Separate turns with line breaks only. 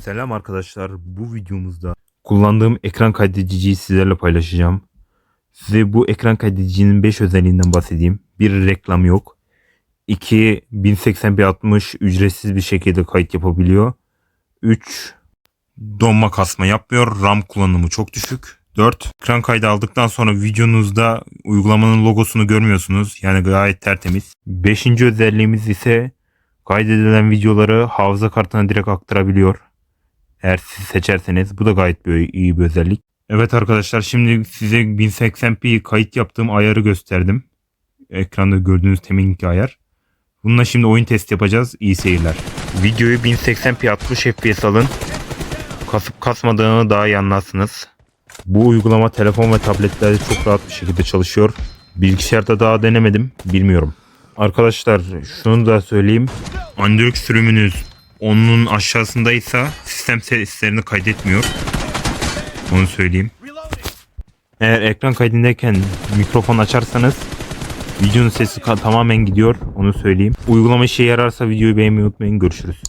Selam arkadaşlar. Bu videomuzda kullandığım ekran kaydediciyi sizlerle paylaşacağım. Size bu ekran kaydedicinin 5 özelliğinden bahsedeyim. Bir reklam yok. 2 1080p 60 ücretsiz bir şekilde kayıt yapabiliyor. 3 donma kasma yapmıyor. RAM kullanımı çok düşük. 4 ekran kaydı aldıktan sonra videonuzda uygulamanın logosunu görmüyorsunuz. Yani gayet tertemiz. 5. özelliğimiz ise kaydedilen videoları hafıza kartına direkt aktarabiliyor. Eğer siz seçerseniz bu da gayet bir, iyi bir özellik. Evet arkadaşlar şimdi size 1080p kayıt yaptığım ayarı gösterdim. Ekranda gördüğünüz teminki ayar. Bununla şimdi oyun test yapacağız. İyi seyirler. Videoyu 1080p 60 fps alın. Kasıp kasmadığını daha iyi anlarsınız. Bu uygulama telefon ve tabletlerde çok rahat bir şekilde çalışıyor. Bilgisayarda daha denemedim. Bilmiyorum. Arkadaşlar şunu da söyleyeyim. Android sürümünüz onun aşağısındaysa sistem seslerini kaydetmiyor. Onu söyleyeyim. Eğer ekran kaydındayken mikrofon açarsanız videonun sesi tamamen gidiyor. Onu söyleyeyim. Uygulama işe yararsa videoyu beğenmeyi unutmayın. Görüşürüz.